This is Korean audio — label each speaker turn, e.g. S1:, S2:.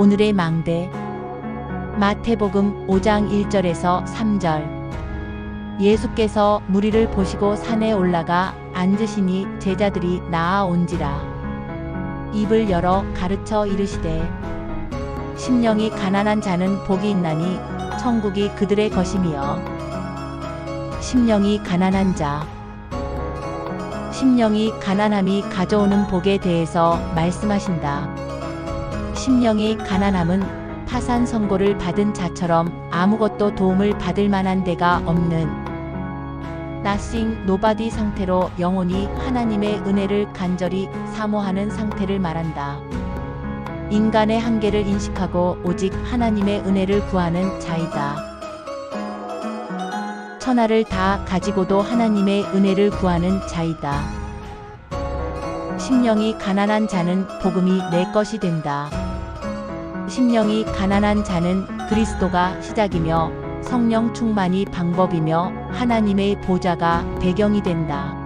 S1: 오늘의 망대. 마태복음 5장 1절에서 3절. 예수께서 무리를 보시고 산에 올라가 앉으시니 제자들이 나아온지라. 입을 열어 가르쳐 이르시되 심령이 가난한 자는 복이 있나니 천국이 그들의 것임이여 심령이 가난한 자 심령이 가난함이 가져오는 복에 대해서 말씀하신다. 심령이 가난함은 파산 선고를 받은 자처럼 아무것도 도움을 받을 만한 데가 없는 nothing, nobody 상태로 영혼이 하나님의 은혜를 간절히 사모하는 상태를 말한다. 인간의 한계를 인식하고 오직 하나님의 은혜를 구하는 자이다. 천하를 다 가지고도 하나님의 은혜를 구하는 자이다. 심령이 가난한 자는 복음이 내 것이 된다. 심령이 가난한 자는 그리스도가 시작이며 성령 충만이 방법이며 하나님의 보좌가 배경이 된다.